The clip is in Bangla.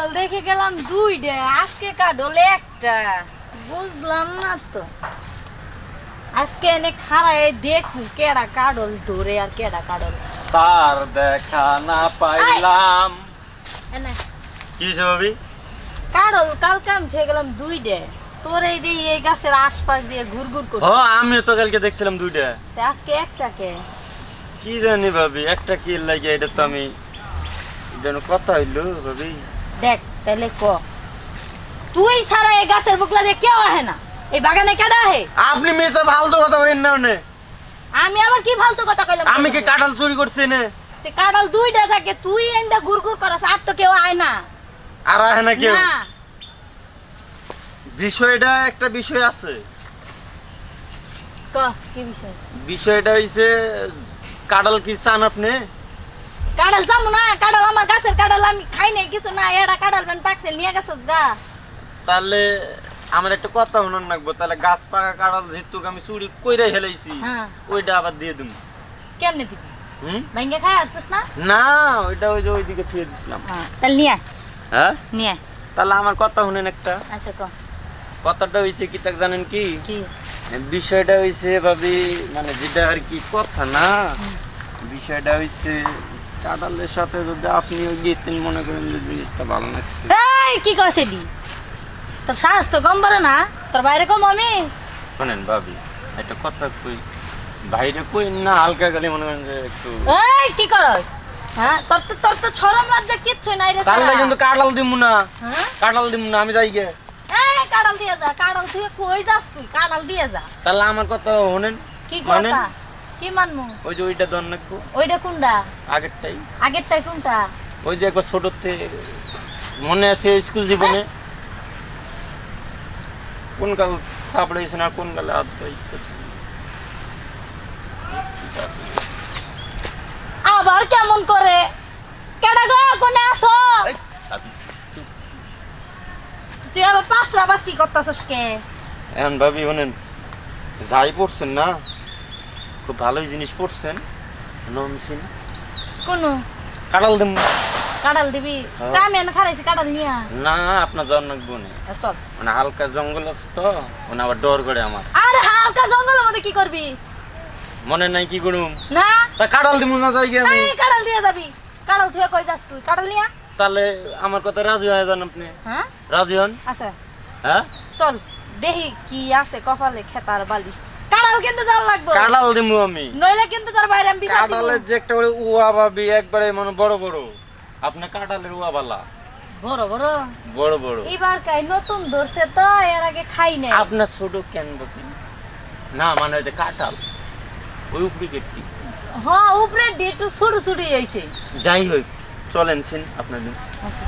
কাডল দেখে গেলাম দুইটা আজকে কাডল একটা। বুঝলাম না তো। আজকে এনে খাড়ায় দেখু কেডা কাডল ধরে আর কেডা কাডল তার দেখা না পাইলাম। এনে কি ভাবি? কাডল কালকে আমি ছেড়ে গেলাম দুইটা। তোর এই দিয়ে এই গাছের আশপাশ দিয়ে ঘুরঘুর ও করছে। আমিও তো কালকে দেখছিলাম দুইটা। তা আজকে একটাকে? কি জানি ভাবি একটা কি লাগে এটা তো আমি যেন কথা হইল ভাবি। দেখ তাহলে ক। তুই ছাড়া এই গাছের বুকলা দিয়ে কেউ আহে না। এই বাগানে কেডা আহে? আপনি মেসে ফালতু কথা বলেন না নে আমি আবার কি ফালতু কথা কইলাম? আমি কি কাঁঠাল চুরি করছি না? তে কাডল দুইটা থাকে তুই এন্দা ঘুরঘুর করাস আর তো কেউ আয় না। আর আহে না কেউ? না। বিষয়টা একটা বিষয় আছে। ক কি বিষয়? বিষয়টা হইছে কাঁঠাল কি চান আপনি? কাডল যাব না কাডল আমার গাছের কাডল আমি খাই নাই কিছু না এরা কাডল বেন পাকছে নিয়ে গেছস গা। তাহলে আমার একটা কথা শোনান লাগবো তাহলে গাছ পাকা কাঁঠাল যেহেতু আমি চুরি কইরা হেলাইছি হ্যাঁ। ওইটা আবার দিয়ে দিম। কেমনে দিবি? হুম? ভাঙ্গে খাই আসছিস না? না ওইটা ওই যে ওইদিকে থুয়ে দিছিলাম। হ্যাঁ তাহলে নিয়ে হ্যাঁ? নিয়ে তাহলে আমার কথা শুনেন একটা। আচ্ছা ক। কথাটা হইছে কি তাক জানেন কি? কি? বিষয়টা হইছে ভাবি মানে যেটা আর কি কথা না বিষয়টা হইছে কাঁঠালের সাথে যদি আপনিও গিয়েতেন মনে করেন যে জিনিসটা ভালো এই কি কছে দি তোর শ্বাস তো কম বড় না। তোর বাইরে কম আমি। শোনেন ভাবি একটা কথা কই বাইরে কই না হালকা গালি মনে করেন যে একটু এই কি করস? হ্যাঁ তোর তো তোর তো ছরম লজ্জা কিচ্ছু নাই রে তাহলে কিন্তু কাঁঠাল দিব না। হ্যাঁ? কাঁঠাল দিব না আমি যাই গে। এই কাডল দিয়ে যা কাডল তুই কই যাস তুই? কাডল দিয়ে যা। তাহলে আমার কথা শোনেন। কি? কথা? কি মানমু? ওই যে ওইটা দন রাখব ওইটা কোনটা? আগেরটাই। আগেরটাই কোনটা? ওই যে একবার ছোটতে মনে আছে স্কুল জীবনে? কোন কাল সাপড়াইছে না কোন কালে হাত পাইতেছে আবার কেমন করে? কেডা গো কোনে আসো? তুই আবার পাঁচরা বাস্তি করতাছস কে? এখন ভাবি শোনেন যাই পড়ছেন না? খুব ভালোই জিনিস পড়ছেন। নমসিন কোন? কাটাল দেব কাডাল দিবি? হ্যাঁ। তা আমি এনে খারাইছি কাডাল নিয়া না আপনার জন রাখব না। আ, চল। মানে হালকা জঙ্গল আছে তো মানে আবার ডর করে আমার। আরে হালকা জঙ্গলের মধ্যে কি করবি? মনে নাই কি করুম? না। তা কাটাল দিব না যাই গে আমি কাডাল দিয়ে যাবি। কাডাল তুই কই যাস তুই? কাডাল নিয়া তাহলে আমার কথা রাজি হয়ে যান আপনি। হ্যাঁ? রাজি হন? আচ্ছা। হ্যাঁ? চল দেখি কি আছে কপালে খেতার বালিশ। কাডাল কিন্তু দল লাগবে। কাটাল দিব আমি। নইলে কিন্তু তোর বাইরে আমি বিচার দিব কাটালের যে একটা করে উয়া ভাবি একবারে মানে বড় বড়। আপনি কাটালের উয়া বালা। বড় বড়? বড় বড়। এবার কাই নতুন ধরছে তো এর আগে খাই নাই। আপনার ছোট কেন না মানে ওই কাটাল ওই উপরে হ্যাঁ উপরে ডেটু ছুটু ছুটি হয়েছে যাই হোক চলেন ছিন আপনার দিন আচ্ছা